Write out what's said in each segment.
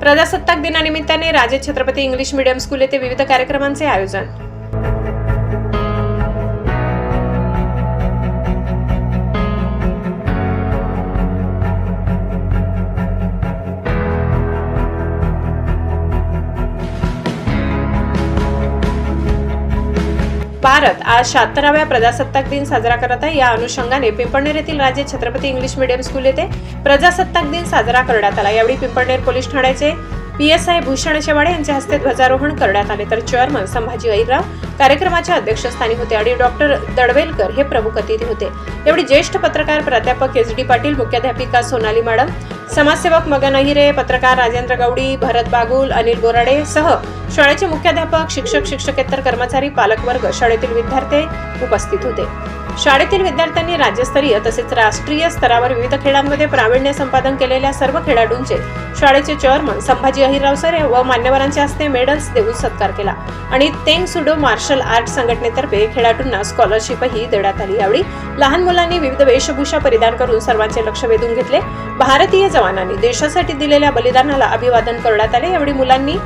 प्रजासत्ताक दिनानिमित्ताने राजे Chhatrapati English medium school येथे विविध कार्यक्रमांचे आयोजन. भारत आज शहात्तराव्या प्रजासत्ताक दिन साजरा करत आहे. या अनुषंगाने पिंपळनेर येथील राजे छत्रपती इंग्लिश मीडियम स्कूल येथे प्रजासत्ताक दिन साजरा करण्यात आला. यावेळी पिंपळनेर पोलीस ठाण्याचे P S I Bhushan Shewade यांच्या हस्ते ध्वजारोहण करण्यात आले. तर चेअरमन संभाजी ऐराव कार्यक्रमाच्या अध्यक्षस्थानी होते आणि डॉक्टर दडवेलकर हे प्रमुख अतिथी होते. यावेळी ज्येष्ठ पत्रकार प्राध्यापक एस डी पाटील मुख्याध्यापिका सोनाली मॅडम समाजसेवक मगन अहिरे पत्रकार राजेंद्र गवडी भरत बागुल अनिल बोराडे सह शाळेचे मुख्याध्यापक शिक्षक शिक्षकेतर कर्मचारी पालकवर्ग शाळेतील विद्यार्थी उपस्थित होते. शाळेतील विद्यार्थ्यांनी राज्यस्तरीय तसेच राष्ट्रीय स्तरावर विविध खेळांमध्ये प्रावीण्य संपादन केलेल्या सर्व खेळाडूंचे शाळेचे चेअरमन संभाजी अहिरराव सरे व मान्यवरांच्या हस्ते मेडल्स देऊन सत्कार केला. आणि तेंग सुडो मार्शल आर्ट संघटनेतर्फे खेळाडूंना स्कॉलरशिपही देण्यात आली. यावेळी लहान मुलांनी विविध वेशभूषा परिधान करून सर्वांचे लक्ष वेधून घेतले. भारतीय जवानांनी देशासाठी दिलेल्या बलिदानाला अभिवादन करण्यात आले. यावेळी मुलांनी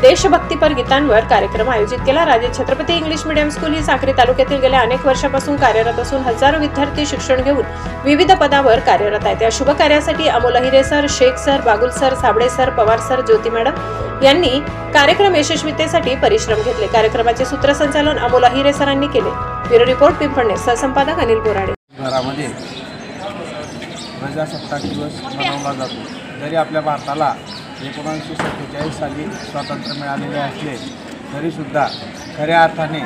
देशभक्तीपर गीतांवर कार्यक्रम आयोजित केला. Raje Chhatrapati English medium school ही साखरे तालुक्यातील गेल्या अनेक वर्षापासून कार्यरत असून हजारो विद्यार्थी शिक्षण घेऊन विविध पदावर कार्यरत आहेत. या शुभ कार्यासाठी Amol Ahire sir Shaikh sir Bagul sir Sable sir Pawar sir Jyoti madam यांनी कार्यक्रम यशस्वीतेसाठी परिश्रम घेतले. कार्यक्रमाचे सूत्रसंचालन अमोल अहिरे सरांनी केले. ब्युरो रिपोर्ट पिंपळणे सहसंपादक अनिल बोराडे. घरामध्ये प्रजासत्ताक दिवस मनवला जातो. जरी आपल्या भारताला एकोणीसशे सत्तेचाळीस साली स्वातंत्र्य मिळालेले असले तरीसुद्धा खऱ्या अर्थाने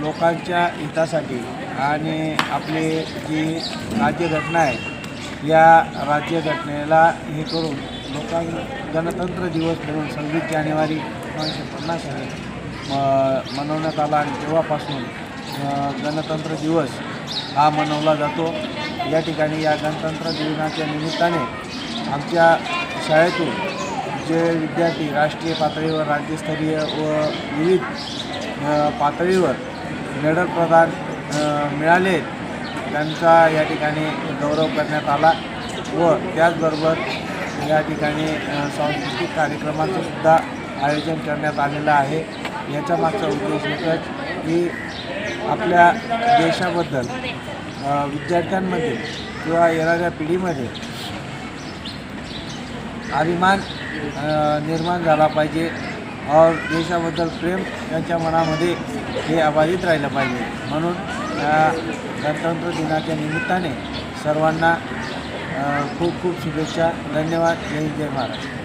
लोकांच्या हितासाठी आणि आपली जी राज्यघटना आहे या राज्यघटनेला हे करून लोकां गणतंत्र दिवस म्हणून सव्वीस जानेवारी एकोणीसशे पन्नास साली म- मनवण्यात आला आणि तेव्हापासून गणतंत्र दिवस हा मनवला जातो. या ठिकाणी या गणतंत्र दिनाच्या निमित्ताने आमच्या शाळेतून जे विद्यार्थी राष्ट्रीय पातळीवर राज्यस्तरीय व विविध पातळीवर मेडल प्रदान मिळाले त्यांचा या ठिकाणी गौरव करण्यात आला व त्याचबरोबर या ठिकाणी सांस्कृतिक कार्यक्रमाचं सुद्धा आयोजन करण्यात आलेलं आहे. याचा मागचा उद्देश एकच की आपल्या देशाबद्दल विद्यार्थ्यांमध्ये किंवा येणाऱ्या पिढीमध्ये अभिमान निर्माण झाला पाहिजे और देशाबद्दल प्रेम त्यांच्या मनामध्ये हे अबाधित राहिलं पाहिजे. म्हणून गणतंत्र दिनाच्या निमित्ताने सर्वांना खूप खूप शुभेच्छा. धन्यवाद. जय जय महाराष्ट्र.